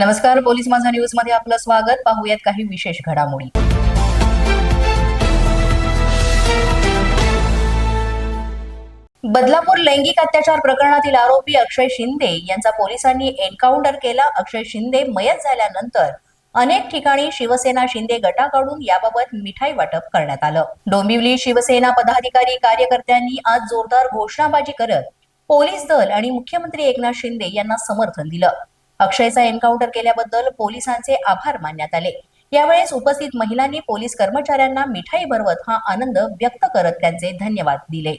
नमस्कार पोलीस माझा न्यूजमध्ये आपलं स्वागत. पाहूयात काही विशेष घडामोडी. बदलापूर लैंगिक अत्याचार प्रकरणातील आरोपी अक्षय शिंदे यांचा पोलिसांनी एन्काउंटर केला. अक्षय शिंदे मयत झाल्यानंतर अनेक ठिकाणी शिवसेना शिंदे गटाकडून याबाबत मिठाई वाटप करण्यात आलं. डोंबिवली शिवसेना पदाधिकारी कार्यकर्त्यांनी आज जोरदार घोषणाबाजी करत पोलीस दल आणि मुख्यमंत्री एकनाथ शिंदे यांना समर्थन दिलं. अक्षयचा एन्काउंटर केल्याबद्दल पोलिसांचे आभार मानण्यात आले. यावेळेस उपस्थित महिलांनी पोलीस कर्मचाऱ्यांना मिठाई भरवत हा आनंद व्यक्त करत त्यांचे धन्यवाद दिले.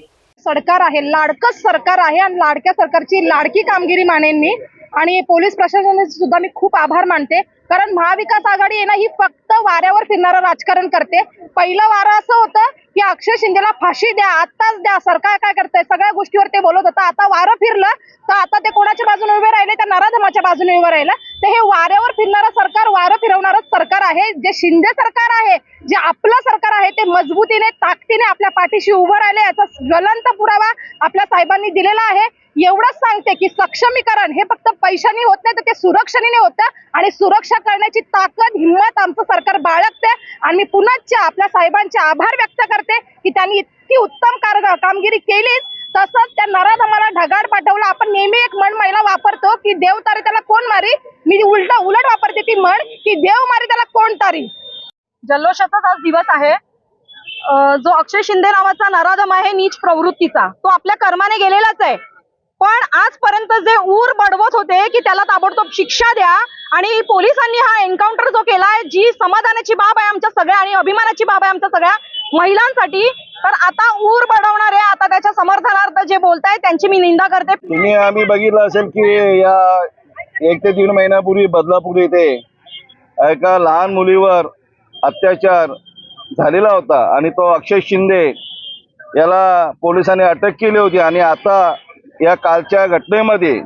सरकार आहे लाडकंच सरकार आहे आणि लाडक्या सरकारची लाडकी कामगिरी मानेन मी. आणि पोलीस प्रशासनाचे सुद्धा मी खूप आभार मानते. कारण महाविकास आघाडी आहे ना ही फक्त वाऱ्यावर फिरणारं राजकारण करते. पहिलं वारं असं होतं की अक्षय शिंदेला फाशी द्या आत्ताच द्या सरकार काय करतंय? सगळ्या गोष्टीवर ते बोलत होतं. आता वारं फिरलं तर आता ते कोणाच्या बाजूने उभे राहिले? त्या नराधमाच्या बाजूने उभे राहिलं. तर हे वाऱ्यावर फिरणारं सरकार वारं फिरवणारं सरकार आहे. जे शिंदे सरकार आहे जे आपलं सरकार आहे ते मजबूतीने ताकदीने आपल्या पाठीशी उभं राहिले. याचा ज्वलंत पुरावा आपल्या साहेबांनी दिलेला आहे. एवढंच सांगते की सक्षमीकरण हे फक्त पैशाने होत नाही तर ते सुरक्षेने होतं. आणि सुरक्षा करण्याची ताकद हिंमत आमचं सरकार बाळगते. आणि मी पुन्हा आपल्या साहेबांचे आभार व्यक्त करते की त्यांनी इतकी उत्तम कामगिरी केलीच तसंच त्या नराधमाला ढगाड पाठवलं. आपण नेहमी एक म्हण महिला वापरतो की देव तारी त्याला कोण मारी? मी उलट उलट वापरते ती म्हण की देव मारी त्याला कोण तारी? जल्लोषाचाच आज दिवस आहे. जो अक्षय शिंदे नावाचा नराधम आहे नीच प्रवृत्तीचा. तो आपल्या कर्माने गेलेलाच आहे. पण आजपर्यंत जे ऊर बडवत होते की त्याला ताबडतोब शिक्षा द्या आणि पोलिसांनी हा एन्काउंटर जो केलाय जी समाधानाची बाब आहे आमच्या सगळ्या आणि अभिमानाची बाब आहे आमच्या सगळ्या महिलांसाठी तर आता ऊर बडवणारे आता त्याच्या समर्थनार्थ जे बोलताय त्यांची मी निंदा करते. तुम्ही आम्ही बघितलं असेल की या एक ते दीड महिन्यापूर्वी बदलापूर येथे एका लहान मुलीवर अत्याचार झालेला होता आणि तो अक्षय शिंदे याला पोलिसांनी अटक केली होती आणि आता या कालच्या घटनेमध्ये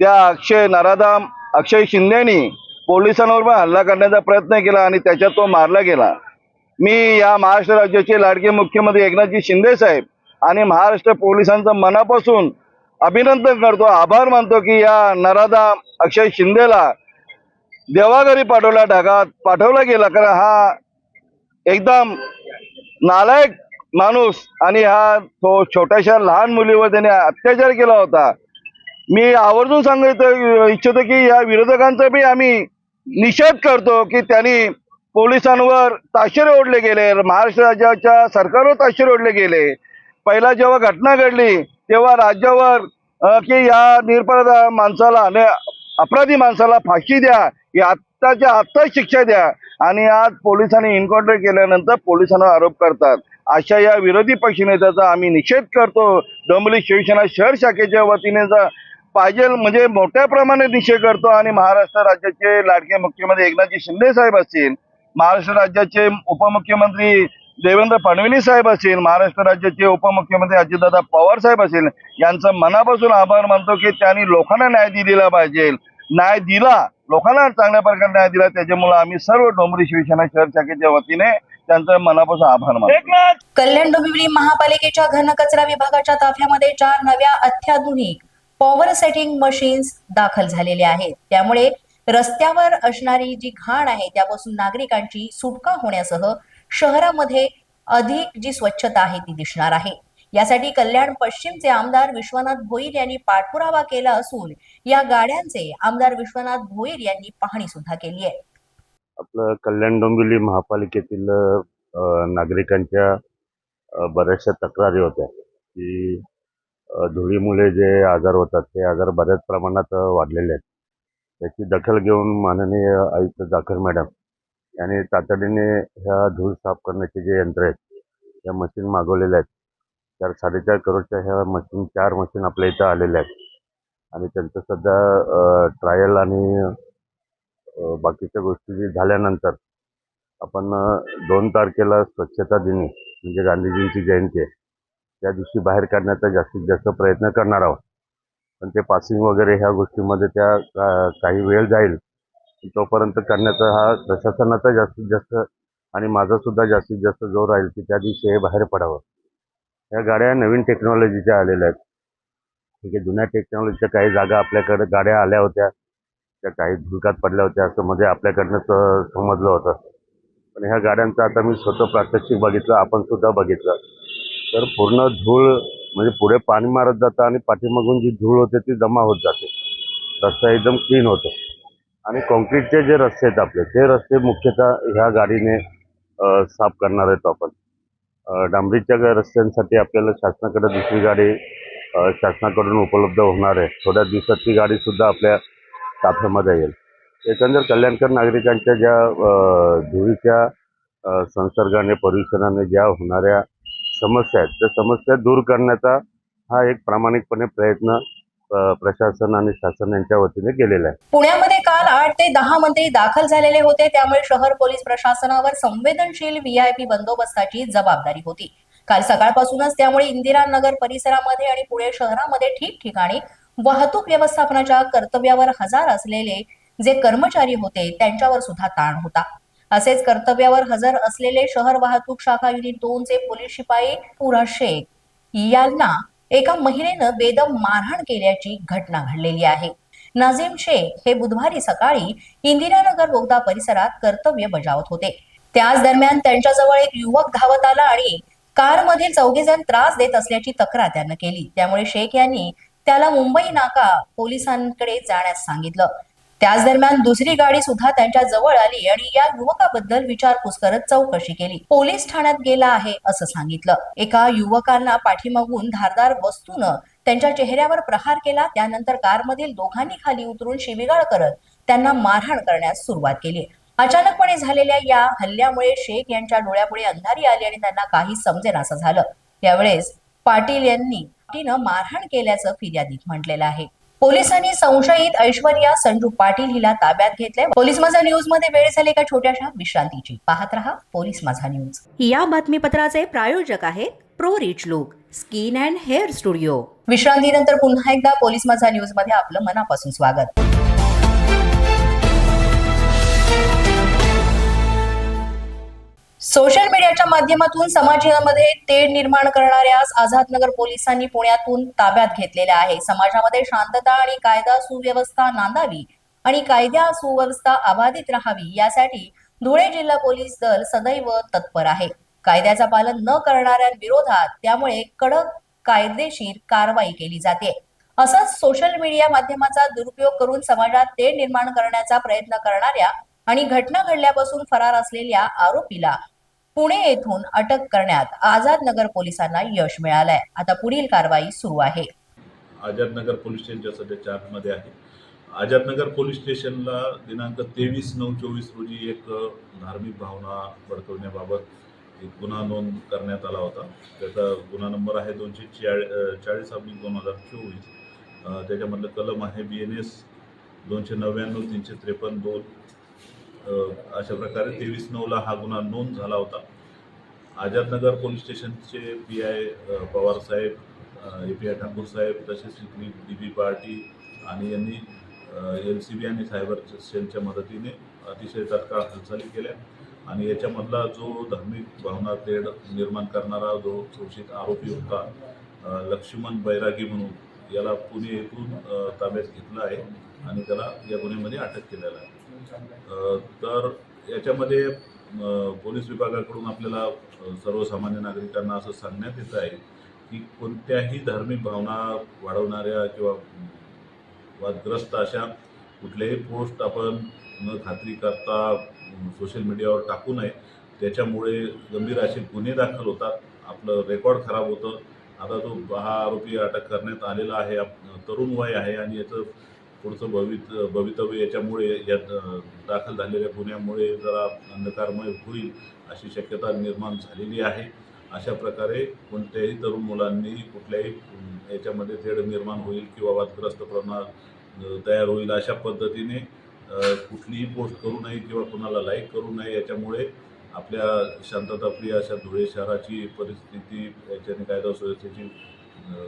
त्या अक्षय नराधाम अक्षय शिंदेनी पोलिसांवर पण हल्ला करण्याचा प्रयत्न केला आणि त्याच्यात तो मारला गेला. मी या महाराष्ट्र राज्याचे लाडके मुख्यमंत्री एकनाथजी शिंदे साहेब आणि महाराष्ट्र पोलिसांचं मनापासून अभिनंदन करतो आभार मानतो की या नराधाम अक्षय शिंदेला देवाघरी पाठवला ढगात पाठवला गेला. कारण हा एकदम नालायक माणूस आणि हा तो छोट्याशा लहान मुलीवर त्याने अत्याचार केला होता. मी आवर्जून सांगायचं इच्छितो की या विरोधकांचा बी आम्ही निषेध करतो की त्यांनी पोलिसांवर ताशेरे ओढले गेले महाराष्ट्र राज्याच्या सरकारवर ताशेरे ओढले गेले. पहिला जेव्हा घटना घडली तेव्हा राज्यावर की या निरपराध माणसाला आणि अपराधी माणसाला फाशी द्या ही आत्ताच्या आत्ताच शिक्षा द्या. आणि आज पोलिसांनी एन्काउंटर केल्यानंतर पोलिसांना आरोप करतात. अशा या विरोधी पक्षनेत्याचा आम्ही निषेध करतो. डोंबिवली शिवसेना शहर शाखेच्या वतीने जा- पाहिजे म्हणजे मोठ्या प्रमाणात निषेध करतो आणि महाराष्ट्र राज्याचे लाडके मुख्यमंत्री एकनाथजी शिंदे साहेब असतील महाराष्ट्र राज्याचे उपमुख्यमंत्री देवेंद्र फडणवीस साहेब असतील महाराष्ट्र राज्याचे उपमुख्यमंत्री अजितदादा पवार साहेब असतील यांचं मनापासून आभार मानतो की त्यांनी लोकांना न्याय दिलेला पाहिजे. न्याय दिला लोकांना चांगल्या प्रकारे न्याय दिला त्याच्यामुळे आम्ही सर्व डोंबरी शिवसेना शहर शाखेच्या वतीने त्यांचं मनापासून आभार मानतो. कल्याण डोंबिवली महापालिकेच्या घनकचरा विभागाच्या ताफ्यामध्ये चार नव्या अत्याधुनिक पॉवर सेटिंग मशीन्स दाखल झालेल्या आहेत. त्यामुळे रस्त्यावर असणारी जी घाण आहे त्यापासून नागरिकांची सुटका होण्यासह शहरामध्ये अधिक जी स्वच्छता आहे ती दिसणार आहे. यासाठी कल्याण पश्चिमचे आमदार विश्वनाथ भोईर यांनी पाठपुरावा केला असून या गाड्यांचे आमदार विश्वनाथ भोईर यांनी पाहणी सुद्धा केली आहे. आपलं कल्याण डोंबिवली महापालिकेतील नागरिकांच्या बऱ्याचशा तक्रारी होत्या की धुळीमुळे जे आजार होतात ते आजार बऱ्याच प्रमाणात वाढलेले आहेत. त्याची दखल घेऊन माननीय आयुक्त जाखर मॅडम यांनी तातडीने ह्या धूळ साफ करण्याचे जे यंत्र आहेत ह्या मशीन मागवलेल्या आहेत. चार साडेचार करोडच्या ह्या मशीन चार मशीन आपल्या इथं आलेल्या आहेत. आणि त्यांचं सध्या ट्रायल आणि बाकीच्या गोष्टी झाल्यानंतर आपण दोन तारखेला स्वच्छता दिनी म्हणजे गांधीजींची जयंती आहे. त्या दिवशी बाहेर काढण्याचा जास्तीत जास्त प्रयत्न करणार आहोत. पण ते पासिंग वगैरे ह्या गोष्टीमध्ये त्या का- काही वेळ जाईल. तोपर्यंत करण्याचा हा प्रशासनाचा जास्तीत जास्त आणि माझा सुद्धा जास्तीत जास्त जोर राहील की त्या दिवशी हे बाहेर पडावं. या गाड्या नवीन टेक्नॉलॉजीच्या आलेल्या आहेत. ठीक आहे जुन्या टेक्नॉलॉजीच्या काही जागा आपल्याकडे गाड्या आल्या होत्या. त्या काही धुलकात पडल्या होत्या असं मध्ये आपल्याकडनं समजलं होतं. पण ह्या गाड्यांचं आता मी स्वतः प्रात्यक्षिक बघितलं आपण सुद्धा बघितलं. तर पूर्ण धूळ म्हणजे पुढे पाणी मारत जातं आणि पाठीमागून जी धूळ होते ती जमा होत जाते. रस्ता एकदम क्लीन होतो. आणि कॉन्क्रीटचे जे रस्ते आहेत आपले ते रस्ते मुख्यतः ह्या गाडीने साफ करणार आहेत आपण. डांबरीच्या रस्त्यांसाठी आपल्याला शासनाकडे दुसरी गाडी शासनाकडून उपलब्ध होणार आहे. थोड्या दिवसात ती गाडीसुद्धा आपल्या ताफ्यामध्ये येईल. एकंदर कल्याणकर नागरिकांच्या ज्या धुळीच्या संसर्गाने प्रदूषणाने ज्या होणाऱ्या समस्या आहेत त्या समस्या दूर करण्याचा हा एक प्रामाणिकपणे प्रयत्न प्रशासन आणि शासन यांच्या वतीने केलेला आहे. पुण्यामध्ये काल आठ ते दहा मंत्री दाखल झालेले होते त्यामुळे शहर पोलीस प्रशासनावर संवेदनशील व्हीआयपी बंदोबस्ताची जबाबदारी होती. काल सकाळपासूनच त्यामुळे इंदिरानगर परिसरामध्ये आणि पुणे शहरामध्ये ठिकठिकाणी वाहतूक व्यवस्थापनाच्या कर्तव्यावर हजर असलेले जे कर्मचारी होते त्यांच्यावर सुद्धा ताण होता. असेच कर्तव्यावर हजर असलेले शहर वाहतूक शाखा युनिट दोनचे पोलीस शिपाई पुरा शेख यांना एका महिलेनं बेदम मारहाण केल्याची घटना घडलेली आहे. नाझीम शेख हे बुधवारी सकाळी इंदिरानगर बोगदा परिसरात कर्तव्य बजावत होते. त्याच दरम्यान त्यांच्याजवळ एक युवक धावत आला आणि कारमधील चौघेजण त्रास देत असल्याची तक्रार त्यानं केली. त्यामुळे शेख यांनी त्याला मुंबई नाका पोलिसांकडे जाण्यास सांगितलं. त्याच दरम्यान दुसरी गाडी सुद्धा त्यांच्या जवळ आली आणि या युवकाबद्दल विचारपूस करत चौकशी केली. पोलीस ठाण्यात गेला आहे असं सांगितलं. एका युवकांना पाठीमागून धारदार वस्तूनं त्यांच्या चेहऱ्यावर प्रहार केला. त्यानंतर कारमधील दोघांनी खाली उतरून शिबिगाळ करत त्यांना मारहाण करण्यास सुरुवात केली. अचानकपणे झालेल्या या हल्ल्यामुळे शेख यांच्या डोळ्यापुढे अंधारी आली आणि त्यांना काही समजेनासं झालं. त्यावेळेस पाटील यांनी तिनं मारहाण केल्याचं फिर्यादीत म्हटलेलं आहे. पोलिसांनी संशयित ऐश्वर्या संजू पाटील हिला ताब्यात घेतले पोलीस माझा न्यूजमध्ये वेळ झाली एका छोट्याशा विश्रांतीची? पाहत रहा पोलीस माझा न्यूज. या बातमीपत्राचे प्रायोजक आहेत pro rich look skin and hair studio. विश्रांतीनंतर पुन्हा एकदा पोलीस माझा न्यूजमध्ये आपलं मनापासून स्वागत. सोशल मीडियाच्या माध्यमातून समाजामध्ये तेढ निर्माण करणाऱ्यास आझादनगर पोलिसांनी पुण्यातून ताब्यात घेतलेले आहे. समाजामध्ये शांतता आणि कायदा सुव्यवस्था नांदावी आणि कायदा सुव्यवस्था अबाधित राहावी यासाठी धुळे जिल्हा पोलीस दल सदैव तत्पर आहे. कायद्याचं पालन न करणाऱ्यांविरोधात त्यामुळे कडक कायदेशीर कारवाई केली जाते. असंच सोशल मीडिया माध्यमाचा दुरुपयोग करून समाजात तेढ निर्माण करण्याचा प्रयत्न करणाऱ्या आणि घटना घडल्यापासून फरार असलेल्या आरोपीला पुणे येथून अटक करण्यात आझाद नगर पोलिसांना यश मिळालंय. आता पुढील कारवाई सुरू आहे. आझादनगर पोलीस स्टेशनच्या सध्या चार्जमध्ये आहे. आझादनगर पोलीस स्टेशनला दिनांक तेवीस नऊ चोवीस रोजी एक धार्मिक भावना भडकवण्याबाबत एक गुन्हा नोंद करण्यात आला होता. त्याचा गुन्हा नंबर आहे दोनशे चाळी चाळीस अब्लिक दोन हजार चोवीस. त्याच्यामधलं कलम आहे बी एन एस दोनशे नव्याण्णव तीनशे त्रेपन्न दोन. अशा प्रकारे तेवीस नऊला हा गुन्हा नोंद झाला होता. आझादनगर पोलीस स्टेशनचे पी आय पवार साहेब ए पी आय ठाकूर साहेब तसेच इथली डी बी पार्टी आणि यांनी एल सी बी आणि सायबर सेलच्या मदतीने अतिशय तत्काळ हालचाली केल्या. आणि याच्यामधला जो धार्मिक भावना तेढ निर्माण करणारा जो शोषित आरोपी होता लक्ष्मण बैरागी म्हणून याला पुणे येथून ताब्यात घेतलं आहे आणि त्याला या गुन्ह्यामध्ये अटक केलेलं आहे. तर याच्यामध्ये पोलीस विभागाकडून आपल्याला सर्वसामान्य नागरिकांना असं सांगण्यात येत आहे की कोणत्याही धार्मिक भावना वाढवणाऱ्या किंवा वादग्रस्त अशा कुठल्याही पोस्ट आपण न खात्री करता सोशल मीडियावर टाकू नये. त्याच्यामुळे गंभीर असे गुन्हे दाखल होतात. आपलं रेकॉर्ड खराब होतं. आता तो हा आरोपी अटक करण्यात आलेला आहे. आप- तरुण वय आहे आणि याचं पुढचं भवित भवितव्य याच्यामुळे यात दाखल झालेल्या गुन्ह्यामुळे जरा अंधकारमय होईल अशी शक्यता निर्माण झालेली आहे. अशा प्रकारे कोणत्याही तरुण मुलांनी कुठल्याही याच्यामध्ये तेढ निर्माण होईल किंवा वादग्रस्तपणा प्रमाण तयार होईल अशा पद्धतीने कुठलीही पोस्ट करू नये किंवा कुणाला लाईक करू नये याच्यामुळे आपल्या शांतताप्रिय अशा धुळे शहराची परिस्थिती याच्याने कायदा सुव्यवस्थेची अ,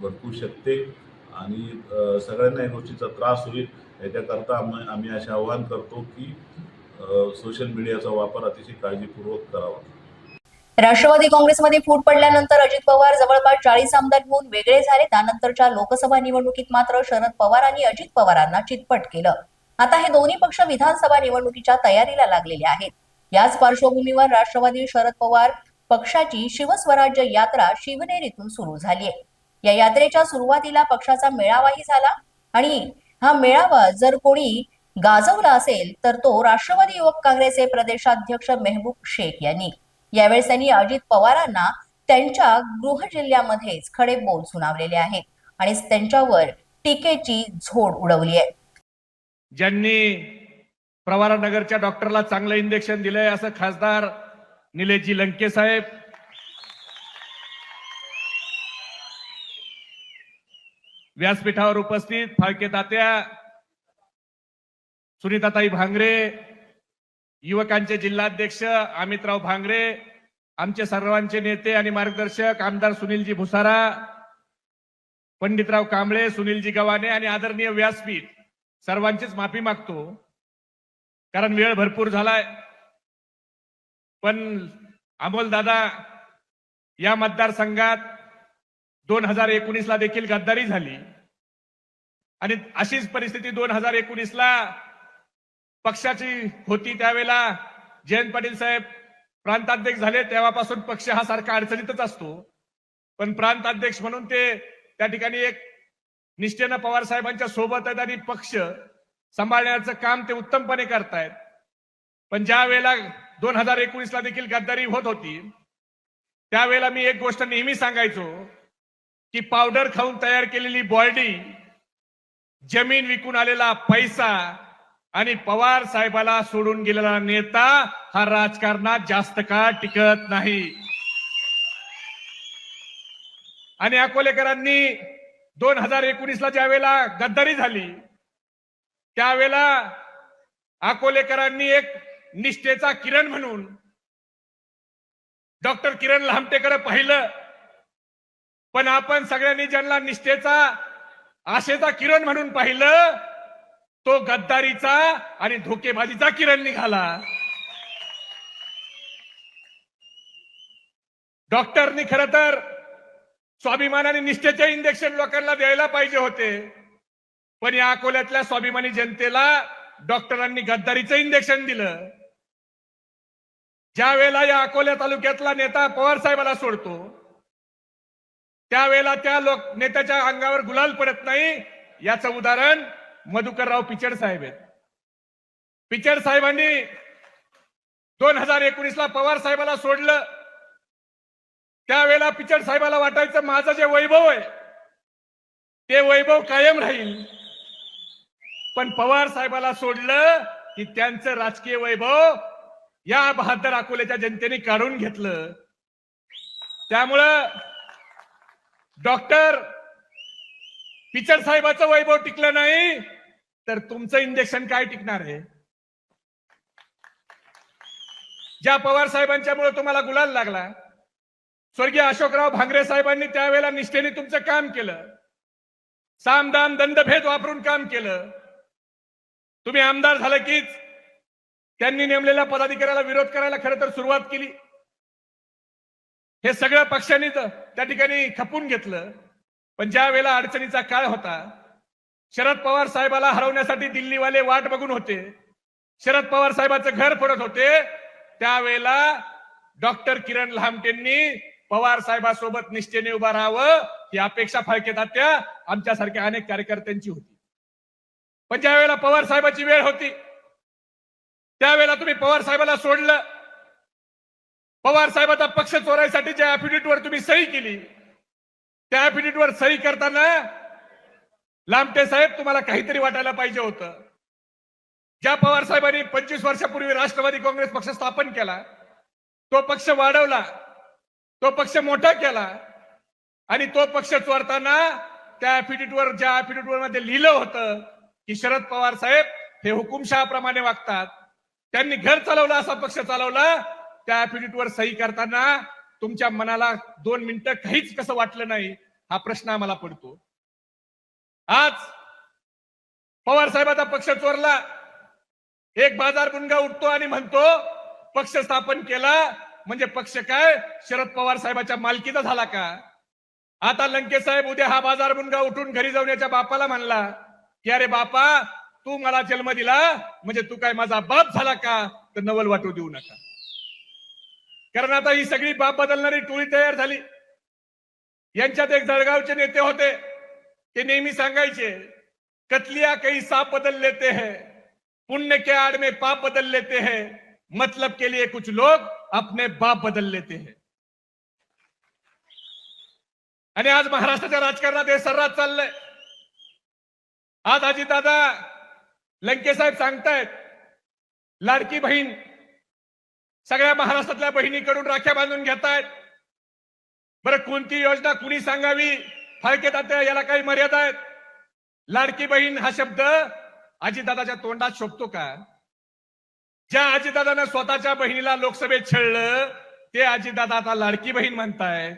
भडकू शकते. आणि सगळ्यांना या गोष्टीचा त्रास होईल. याच्याकरता आम्ही आम्ही असे आवाहन करतो की सोशल मीडियाचा वापर अतिशय काळजीपूर्वक करावा. राष्ट्रवादी काँग्रेसमध्ये फूट पडल्यानंतर अजित पवार जवळपास चाळीस आमदार होऊन वेगळे झाले. त्यानंतरच्या लोकसभा निवडणुकीत मात्र शरद पवारांनी अजित पवारांना चितपट केलं. आता हे दोन्ही पक्ष विधानसभा निवडणुकीच्या तयारीला लागलेले आहेत. याच पार्श्वभूमीवर राष्ट्रवादी शरद पवार पक्षाची शिवस्वराज्य यात्रा शिवनेरीतून सुरू झाली आहे. या यात्रेच्या सुरुवातीला पक्षाचा मेळावाही झाला आणि हा मेळावा जर कोणी गाजवला असेल तर तो राष्ट्रवादी युवक काँग्रेसचे प्रदेशाध्यक्ष मेहबूब शेख यांनी. यावेळेस त्यांनी अजित पवारांना त्यांच्या गृह जिल्ह्यामध्येच खडे बोल सुनावलेले आहेत आणि त्यांच्यावर टीकेची झोड उडवली आहे. ज्यांनी प्रवारानगरच्या डॉक्टरला चांगलं इंजेक्शन दिलंय असं खासदार निलेशजी लंके साहेब व्यासपीठावर उपस्थित फाळके तात्या सुनीताताई भांगरे युवकांचे जिल्हाध्यक्ष अमितराव भांगरे आमचे सर्वांचे नेते आणि मार्गदर्शक आमदार सुनीलजी भुसारा पंडितराव कांबळे सुनीलजी गव्हाणे आणि आदरणीय व्यासपीठ सर्वांचीच माफी मागतो. कारण वेळ भरपूर झालाय. पण अमोल दादा या मतदारसंघात दोन हजार एकोणीस ला देखील गद्दारी झाली. आणि अशीच परिस्थिती दोन हजार एकोणीस ला पक्षाची होती त्यावेळेला. जयंत पाटील साहेब प्रांताध्यक्ष झाले तेव्हापासून पक्ष हा सारखा अडचणीतच असतो. पण प्रांताध्यक्ष म्हणून ते त्या ठिकाणी एक निष्ठेनं पवार साहेबांच्या सोबत आहेत आणि पक्ष सांभाळण्याचं काम ते उत्तमपणे करतायत. पण ज्या वेळेला दोन हजार एकोणीस ला देखील गद्दारी होत होती त्यावेळेला मी एक गोष्ट नेहमी सांगायचो की पावडर खाऊन तयार केलेली बॉडी जमीन विकून आलेला पैसा आणि पवार साहेबाला सोडून गेलेला नेता हा राजकारणात जास्त काळ टिकत नाही. आणि अकोलेकरांनी दोन हजार एकोणीस ला ज्या वेळेला गद्दारी झाली त्यावेळेला अकोलेकरांनी एक निष्ठेचा किरण म्हणून डॉक्टर किरण लांबटेकडे पाहिलं. पण आपण सगळ्यांनी ज्यांना निष्ठेचा आशेचा किरण म्हणून पाहिलं तो गद्दारीचा आणि धोकेबाजीचा किरण निघाला. डॉक्टरनी खर तर स्वाभिमानाने निष्ठेचे इंजेक्शन लोकांना द्यायला पाहिजे होते. पण या अकोल्यातल्या स्वाभिमानी जनतेला डॉक्टरांनी गद्दारीचं इंजेक्शन दिलं. ज्या वेळेला या अकोल्या तालुक्यातला नेता पवार साहेबाला सोडतो त्यावेळेला त्या लोक नेत्याच्या अंगावर गुलाल पडत नाही. याचं उदाहरण मधुकरराव पिचड साहेब आहेत. पिचड साहेबांनी दोन हजार एकोणीस ला पवार साहेबाला सोडलं. त्यावेळेला पिचड साहेबाला वाटायचं माझं जे वैभव आहे ते वैभव कायम राहील. पण पवार साहेबाला सोडलं की त्यांचं राजकीय वैभव या बहादर अकोल्याच्या जनतेने काढून घेतलं. त्यामुळं डॉक्टर पिचड साहेबाचं वैभव टिकलं नाही तर तुमचं इंजेक्शन काय टिकणार आहे? ज्या पवार साहेबांच्यामुळे तुम्हाला गुलाल लागला स्वर्गीय अशोकराव भांगरे साहेबांनी त्यावेळेला निष्ठेने तुमचं काम केलं सामदान दंडभेद वापरून काम केलं. तुम्ही आमदार झालं कीच त्यांनी नेमलेल्या पदाधिकाऱ्याला विरोध करायला खरं तर सुरुवात केली. हे सगळं पक्षांनी त्या ठिकाणी खपून घेतलं. पण ज्या वेळेला अडचणीचा काळ होता शरद पवार साहेबाला हरवण्यासाठी दिल्लीवाले वाट बघून होते. शरद पवार साहेबाचं घर फोडत होते. त्यावेळेला डॉक्टर किरण लहामटेंनी पवार साहेबासोबत निष्ठेने उभा राहावं ही अपेक्षा फाळके तात्या आमच्यासारख्या अनेक कार्यकर्त्यांची होती. पण ज्यावेळेला पवार साहेबाची वेळ होती त्यावेळेला तुम्ही पवार साहेबाला सोडलं. पवार साहेबाचा पक्ष चोरायसाठी ज्या वर तुम्ही सही केली त्या वर सही करताना लामटे साहेब तुम्हाला काहीतरी वाटायला पाहिजे होतं. ज्या पवार साहेबांनी पंचवीस वर्षापूर्वी राष्ट्रवादी काँग्रेस पक्ष स्थापन केला तो पक्ष वाढवला तो पक्ष मोठा केला आणि तो पक्ष चोरताना त्या वर ज्या वर मध्ये लिहिलं होतं की शरद पवार साहेब हे हुकुमशहाप्रमाणे वागतात त्यांनी घर चालवलं असा पक्ष चालवला त्या वर सही करताना तुमच्या मनाला दोन मिनिटं काहीच कसं वाटलं नाही हा प्रश्न आम्हाला पडतो. आज पवार साहेबाचा पक्ष चोरला. एक बाजार मुनगा उठतो आणि म्हणतो पक्ष स्थापन केला म्हणजे पक्ष काय? शरद पवार साहेबाच्या मालकीचा झाला का? आता लंके साहेब उद्या हा बाजार गुंडा उठून घरी जाऊन याच्या बापाला म्हणला की अरे बापा तू मला जन्म दिला म्हणजे तू काय माझा बाप झाला का? तर नवल वाटू देऊ नका. कारण आता ही सगळी बाप बदलणारी टोळी तयार झाली. यांच्यात एक जळगावचे नेते होते. ते नेहमी सांगायचे कतलिया काही साप बदल लेते हैं पुण्य के आड़ में पाप बदल लेते हैं मतलब के लिए कुछ लोग अपने बाप बदल लेते हैं. आणि आज महाराष्ट्राच्या राजकारणात हे सर्रात चाललंय. आज आजी दादा लंकेसाहेब सांगतायत लाडकी बहीण सगळ्या महाराष्ट्रातल्या बहिणीकडून राख्या बांधून घेतायत. बरं कोणती योजना कुणी सांगावी? फाळके तात्या याला काही मर्यादा आहेत? लाडकी बहीण हा शब्द आजीदादाच्या तोंडात शोभतो का? ज्या आजीदादानं स्वतःच्या बहिणीला लोकसभेत छळलं ते आजीदादा आता लाडकी बहीण म्हणताय.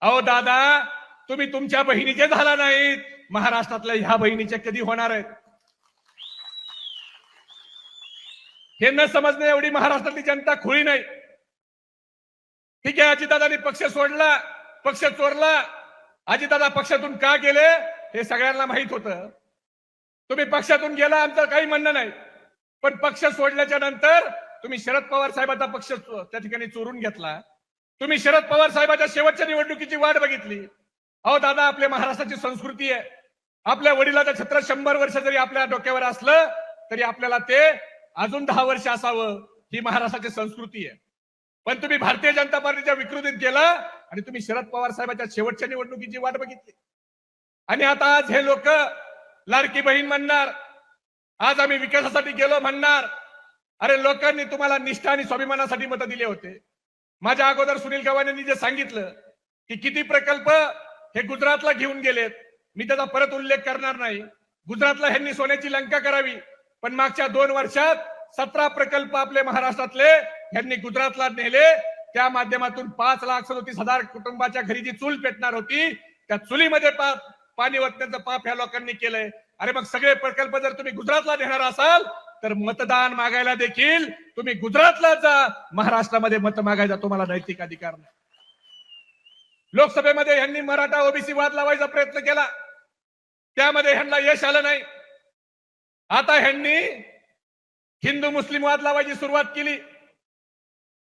अहो दादा तुम्ही तुमच्या बहिणीचे झाला नाहीत. महाराष्ट्रातल्या ह्या बहिणीचे कधी होणार आहेत? हे न समजणे एवढी महाराष्ट्रातली जनता खुळी नाही. ठीक आहे अजितदादानी पक्ष सोडला पक्ष चोरला. अजितदादा पक्षातून का गेले हे सगळ्यांना माहीत होतं. तुम्ही पक्षातून गेला आमचं काही म्हणणं नाही. पण पक्ष सोडल्याच्या नंतर तुम्ही शरद पवार साहेबांचा पक्ष त्या ठिकाणी चोरून घेतला. तुम्ही शरद पवार साहेबांच्या शेवटच्या निवडणुकीची वाट बघितली. अहो दादा आपल्या महाराष्ट्राची संस्कृती आहे. आपल्या वडिलाचं छत्र शंभर वर्ष जरी आपल्या डोक्यावर असलं तरी आपल्याला ते अजून दहा वर्ष असावं ही महाराष्ट्राची संस्कृती आहे. पण तुम्ही भारतीय जनता पार्टीच्या विकृतीत गेला आणि तुम्ही शरद पवार साहेबांच्या शेवटच्या निवडणुकीची वाट बघितली. आणि आता आज हे लोक लाडकी बहीण म्हणणार आज आम्ही विकासासाठी गेलो म्हणणार. अरे लोकांनी तुम्हाला निष्ठा आणि स्वाभिमानासाठी मतं दिले होते. माझ्या अगोदर सुनील गव्हाणेंनी जे सांगितलं की किती प्रकल्प हे गुजरातला घेऊन गेलेत. मी त्याचा परत उल्लेख करणार नाही. गुजरातला ह्यांनी सोन्याची लंका करावी. पण मागच्या दोन वर्षात सतरा प्रकल्प आपले महाराष्ट्रातले ह्यांनी गुजरातला नेले. त्या माध्यमातून पाच लाख सदोतीस हजार कुटुंबाच्या घरी जी चूल पेटणार होती त्या चुलीमध्ये पाणी ओतण्याचं पाप ह्या लोकांनी केलंय. अरे मग सगळे प्रकल्प जर तुम्ही गुजरातला नेणार असाल तर मतदान मागायला देखील तुम्ही गुजरातला जा. महाराष्ट्रामध्ये मत मागायचा तुम्हाला नैतिक अधिकार नाही. लोकसभेमध्ये ह्यांनी मराठा ओबीसी वाद लावायचा प्रयत्न केला. त्यामध्ये ह्यांना यश आलं नाही. आता ह्यांनी हिंदू मुस्लिम वाद लावायची सुरुवात केली.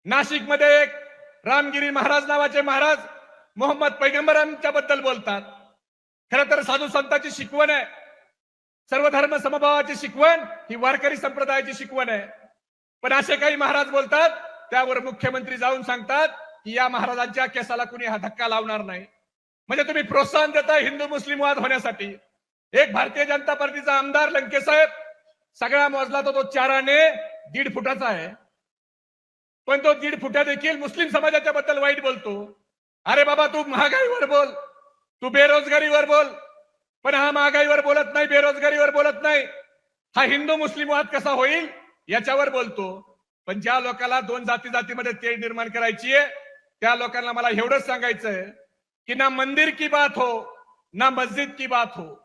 नाशिकमध्ये एक रामगिरी महाराज नावाचे महाराज मोहम्मद पैगंबरांच्या बद्दल बोलतात. खर तर साधू संतांची शिकवण आहे. सर्व धर्म समभावाची शिकवण ही वारकरी संप्रदायाची शिकवण आहे. पण असे काही महाराज बोलतात त्यावर मुख्यमंत्री जाऊन सांगतात की या महाराजांच्या केसाला कुणी हा धक्का लावणार नाही. म्हणजे तुम्ही प्रोत्साहन देताय हिंदू मुस्लिम वाद होण्यासाठी. एक भारतीय जनता पार्टीचा आमदार लंके साहेब सगळा मोजला तो तो चाराने दीड फुटाचा आहे. पण तो दीड फुटा देखील मुस्लिम समाजाच्या बद्दल वाईट बोलतो. अरे बाबा तू महागाईवर बोल तू बेरोजगारीवर बोल पण हा महागाईवर बोलत नाही बेरोजगारीवर बोलत नाही. हा हिंदू मुस्लिम वाद कसा होईल याच्यावर बोलतो. पण ज्या लोकांना दोन जाती जातीमध्ये तेढ निर्माण करायची आहे त्या लोकांना मला एवढंच सांगायचंय कि ना मंदिर की बात हो ना मस्जिद की बात हो.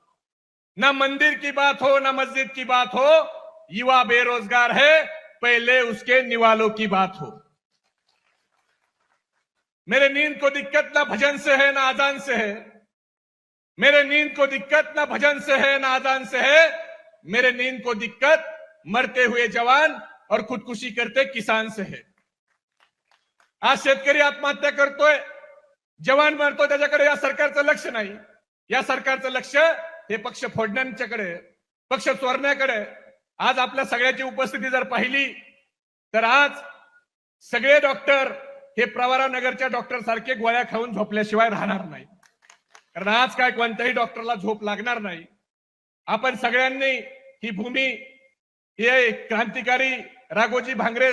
ना मंदिर की बात हो, ना मस्जिद की बात हो, युवा बेरोजगार है, पहले उसके निवालों की बात हो। मेरे नींद को दिक्कत ना भजन से है, ना आजान से है। मेरे नींद को दिक्कत ना भजन से है, ना आजान से है। मेरे नींद को दिक्कत मरते हुए जवान और खुदकुशी करते किसान से है। आज शेतकरी आत्महत्या करतोय, जवान मरतो त्याच्याकडे या सरकारचं लक्ष नाही. या सरकारचं लक्ष हे पक्ष फोडण्याच्याकडे पक्ष चोरण्याकडे आज आपल्या सगळ्याची उपस्थिती जर पाहिली तर आज सगळे डॉक्टर हे प्रवारा नगरच्या डॉक्टर सारखे गोळ्या खाऊन झोपल्याशिवाय राहणार नाही. कारण आज काय कोणत्याही डॉक्टरला झोप लागणार नाही. आपण सगळ्यांनी ही भूमी हे क्रांतिकारी राघोजी भांगरे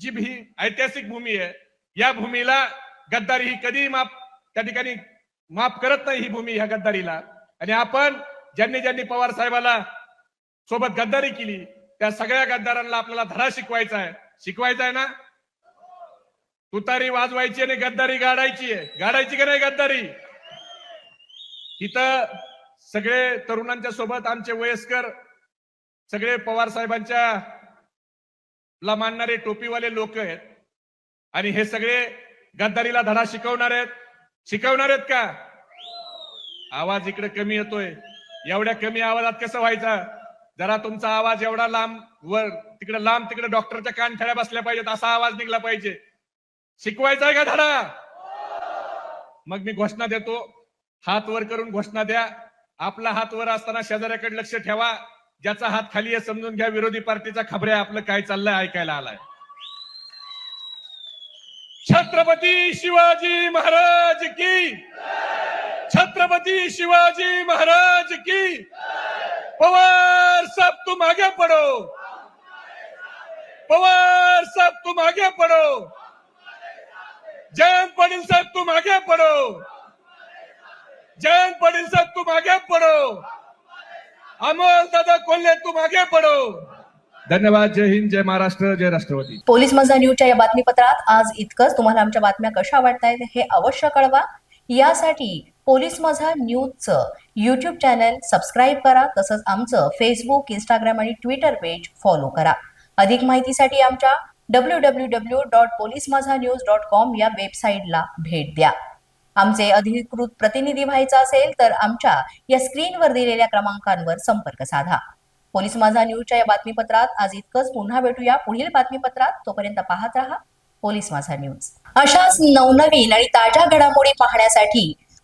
जी ही ऐतिहासिक भूमी आहे या भूमीला गद्दारी ही कधी माफ त्या ठिकाणी माफ करत नाही ही भूमी ह्या गद्दारीला. आणि आपण ज्यांनी ज्यांनी पवार साहेबाला सोबत गद्दारी केली त्या सगळ्या गद्दारांना आपल्याला धडा शिकवायचा आहे. शिकवायचा आहे ना? तुतारी वाजवायची आणि गद्दारी गाडायची आहे. गाडायची का नाही गद्दारी? इथं सगळे तरुणांच्या सोबत आमचे वयस्कर सगळे पवार साहेबांच्या ला मानणारे टोपीवाले लोक आहेत. आणि हे सगळे गद्दारीला धडा शिकवणार आहेत. शिकवणार आहेत का? आवाज इकडे कमी येतोय. एवढ्या कमी आवाजात कसं व्हायचं? जरा तुमचा आवाज एवढा लांब वर तिकडे लांब तिकडे डॉक्टरच्या कान ठळ्या बसल्या पाहिजेत असा आवाज निघला पाहिजे. शिकवायचा आहे का धडा? मग मी घोषणा देतो. हात वर करून घोषणा द्या. आपला हात वर असताना शेजाऱ्याकडे लक्ष ठेवा. ज्याचा हात खाली आहे समजून घ्या. विरोधी पार्टीचा खबऱ्या आपलं काय चाललंय ऐकायला आलाय. छत्रपती शिवाजी महाराज की! छत्रपती शिवाजी महाराज की। पवार साहब तुम आगे पडो। पवार साहब तुम आगे पडो। जयंत पाटील साहब तुम आगे पडो। जयंत पाटील साहब तुम आगे पडो। अमोल दादा कोल्हे तुम आगे पडो। धन्यवाद जय हिंद जय महाराष्ट्र जय राष्ट्रवादी। पोलीस माझा न्यूजच्या या बातमीपत्रात आज इतकंच. तुम्हाला आमच्या बातम्या कशा वाटतायत हे अवश्य कळवा. यासाठी पोलीस माझा न्यूजचं यूट्यूब चॅनल सबस्क्राईब करा तसंच आमचं फेसबुक इंस्टाग्राम आणि ट्विटर पेज फॉलो करा. अधिक माहितीसाठी आमच्या W W W dot police Majha news dot com या वेबसाईटला भेट द्या. आमचे अधिकृत प्रतिनिधी व्हायचा असेल तर आमच्या या स्क्रीनवर दिलेल्या क्रमांकांवर संपर्क साधा. पोलीस माझा न्यूजच्या या बातमीपत्रात आज इतकंच. पुन्हा भेटूया पुढील बातमीपत्रात. तोपर्यंत पाहत राहा. Police Majha news. अशाच नवनवीन आणि ताज्या घडामोडी पाहण्यासाठी